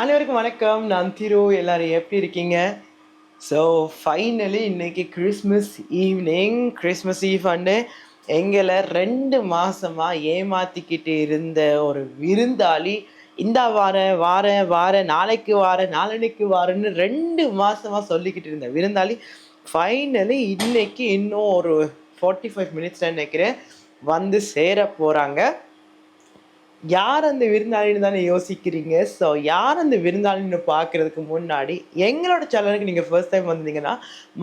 அனைவருக்கும் வணக்கம். நான் திரு எல்லாரும் எப்படி இருக்கீங்க? ஸோ ஃபைனலி இன்னைக்கு Christmas evening Christmas eve and எங்களை ரெண்டு மாசமா ஏமாத்திக்கிட்டு இருந்த ஒரு விருந்தாளி இந்த வாரம் வாரேன் வாரேன் நாளைக்கு வாரேன் நாளனைக்கு வாரேன்னு ரெண்டு மாசமா சொல்லிக்கிட்டு இருந்த விருந்தாளி ஃபைனலி இன்னைக்கு இன்னும் ஒரு ஃபார்ட்டி ஃபைவ் மினிட்ஸ் நினைக்கிறேன் வந்து சேர போறாங்க. யார் அந்த விருந்தாளின்னு தானே யோசிக்கிறீங்க? ஸோ யார் அந்த விருந்தாளின்னு பார்க்கறதுக்கு முன்னாடி எங்களோட சேனலுக்கு நீங்கள் ஃபர்ஸ்ட் டைம் வந்தீங்கன்னா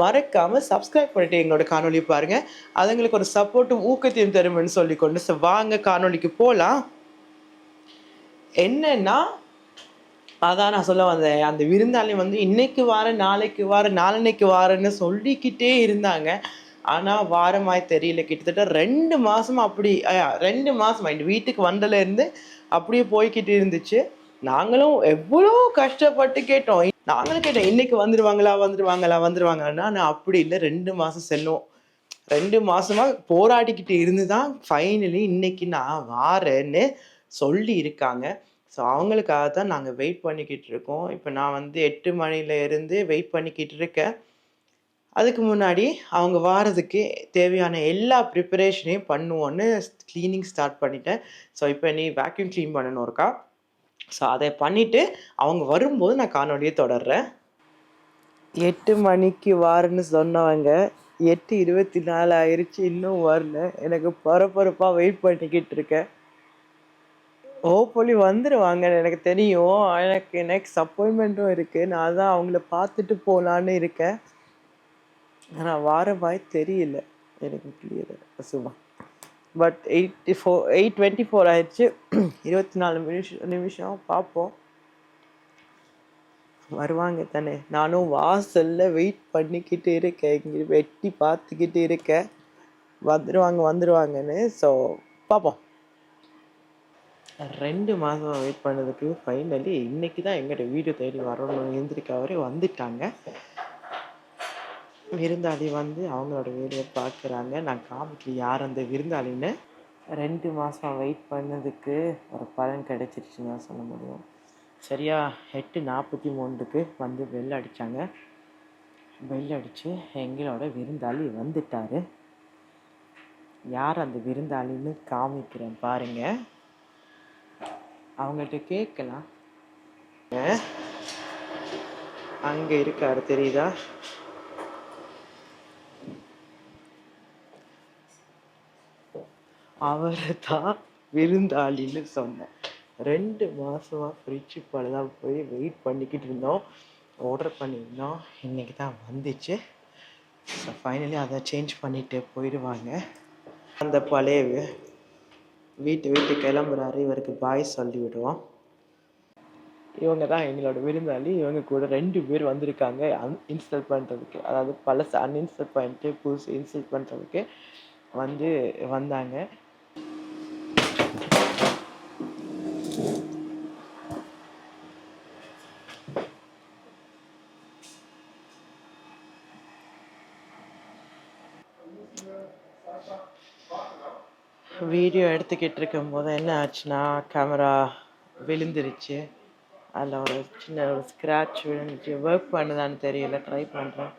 மறக்காமல் சப்ஸ்கிரைப் பண்ணிட்டு எங்களோட காணொலி பாருங்கள் அது எங்களுக்கு ஒரு சப்போர்ட்டும் ஊக்கத்தையும் தரும்னு சொல்லிக்கொண்டு ஸோ வாங்க காணொலிக்கு போகலாம் என்னன்னா அதான் நான் சொல்ல வந்தேன். அந்த விருந்தாளி வந்து இன்னைக்கு வார நாளைக்கு வார நாளன்னைக்கு வாரன்னு சொல்லிக்கிட்டே இருந்தாங்க. ஆனால் வாரமாய் தெரியல. கிட்டத்தட்ட ரெண்டு மாதமாக அப்படி ரெண்டு மாதமாக இந்த வீட்டுக்கு வந்ததுலேருந்து அப்படியே போய்கிட்டு இருந்துச்சு. நாங்களும் எவ்வளோ கஷ்டப்பட்டு கேட்டோம். நாங்களும் கேட்டோம் இன்னைக்கு வந்துடுவாங்களா வந்துடுவாங்களா வந்துடுவாங்களான்னா நான் அப்படி இல்லை. ரெண்டு மாதம் செல்லும். ரெண்டு மாதமாக போராடிக்கிட்டு இருந்து தான் ஃபைனலி இன்னைக்கு நான் வாரேன்னு சொல்லி இருக்காங்க. ஸோ அவங்களுக்காக தான் நாங்கள் வெயிட் பண்ணிக்கிட்டு இருக்கோம். இப்போ நான் வந்து எட்டு மணிலேருந்து வெயிட் பண்ணிக்கிட்டு இருக்கேன். அதுக்கு முன்னாடி அவங்க வாரதுக்கு தேவையான எல்லா ப்ரிப்பரேஷனையும் பண்ணுவோன்னு க்ளீனிங் ஸ்டார்ட் பண்ணிட்டேன். ஸோ இப்போ நீ வேக்யூம் க்ளீன் பண்ணணும் இருக்கா ஸோ அதை பண்ணிவிட்டு அவங்க வரும்போது நான் காணொலியை தொடர்றேன். எட்டு மணிக்கு வாருன்னு சொன்னவங்க எட்டு இருபத்தி நாலு ஆயிடுச்சு இன்னும் வரல. எனக்கு பரபரப்பாக வெயிட் பண்ணிக்கிட்டு இருக்கேன். ஹோப்ஃபுல்லி வந்துடுவாங்கன்னு எனக்கு தெரியும். எனக்கு நெக்ஸ்ட் அப்பாயின்மெண்ட்டும் இருக்குது நான் தான் அவங்கள பார்த்துட்டு போகலான்னு இருக்கேன். ஆனால் வார பாய் தெரியல. எனக்கு கிளியராக சும்மா but eighty four eight twenty four ஆயிடுச்சு. இருபத்தி நாலு நிமிஷம் நிமிஷம் பார்ப்போம் வருவாங்க தானே. நானும் வாசலில் வெயிட் பண்ணிக்கிட்டு இருக்கேன். இங்கே வெட்டி பார்த்துக்கிட்டு இருக்கேன். வந்துடுவாங்க வந்துடுவாங்கன்னு ஸோ பார்ப்போம் ரெண்டு மாதம் வெயிட் பண்ணதுக்கு ஃபைனலி இன்றைக்கி தான் எங்கிட்ட வீடு தேடி வரணும் எழுந்திரிக்கவரே வந்துட்டாங்க. விருந்தாளி வந்து அவங்களோட வீடியோ பார்க்குறாங்க நான் காமிக்கல யார் அந்த விருந்தாளின்னு. ரெண்டு மாதம் வெயிட் பண்ணதுக்கு ஒரு பலன் கிடைச்சிருச்சுன்னு தான் சொல்ல முடியும். சரியாக எட்டு நாற்பத்தி மூணுக்கு வந்து பெல் அடித்தாங்க பெல் அடித்து எங்களோட விருந்தாளி வந்துட்டாரு. யார் அந்த விருந்தாளின்னு காமிக்கிறேன் பாருங்க. அவங்கள்ட்ட கேட்கலாம். அங்கே இருக்காரு தெரியுதா? அவரை தான் விருந்தாளின்னு சொன்னேன். ரெண்டு மாதமாக ஃப்ரிட்ஜு தான் போய் வெயிட் பண்ணிக்கிட்டு இருந்தோம். ஆர்டர் பண்ணியிருந்தோம். இன்றைக்கி தான் வந்துச்சு. ஸோ ஃபைனலி அதை சேஞ்ச் பண்ணிட்டு போயிடுவாங்க. அந்த பழைய வீட்டு வீட்டு கிளம்புறாரு. இவருக்கு பாய் சொல்லி விடுவோம். இவங்க தான் எங்களோட விருந்தாளி. இவங்க கூட ரெண்டு பேர் வந்திருக்காங்க. அன் இன்ஸ்டால் பண்ணுறதுக்கு அதாவது பழச அன்இன்ஸ்டால் பண்ணிட்டு புதுசு இன்ஸ்டால் பண்ணுறதுக்கு வந்து வந்தாங்க. வீடியோ எடுத்துக்கிட்டு இருக்கும்போது என்ன ஆச்சுன்னா கேமரா விழுந்துருச்சு. அதில் ஒரு சின்ன ஒரு ஸ்க்ராட்ச் விழுந்துச்சு. ஒர்க் பண்ணுதான்னு தெரியல ட்ரை பண்ணுறேன்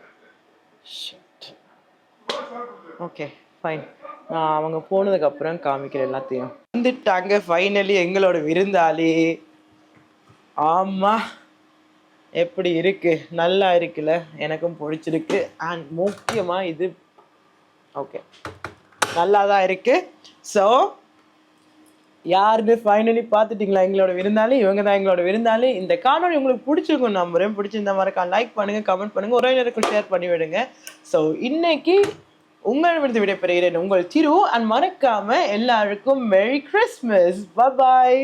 ஓகே ஃபைன் நான் அவங்க போனதுக்கப்புறம் காமிக்கிறேன் எல்லாத்தையும். வந்துட்டாங்க ஃபைனலி எங்களோட விருந்தாளி. ஆமாம் எப்படி இருக்குது நல்லா இருக்குல்ல? எனக்கும் பிடிச்சிருக்கு. அண்ட் முக்கியமாக இது ஓகே நல்லா தான் இருக்கு. ஸோ யாருன்னு ஃபைனலி பார்த்துட்டிங்களா? எங்களோட விருந்தாளி இவங்க தான் எங்களோட விருந்தாளி. இந்த காணொலி உங்களுக்கு பிடிச்சிருக்கும் நம்புறேன். பிடிச்சிருந்த மாதிரி லைக் பண்ணுங்கள் கமெண்ட் பண்ணுங்கள் உறவினருக்கும் ஷேர் பண்ணி விடுங்க. ஸோ இன்னைக்கு உங்கள் விடுத்து விடைபெறுகிறேன் உங்கள் திரு அண்ட் மறக்காமல் எல்லாருக்கும் மெரி கிறிஸ்மஸ் பபாய்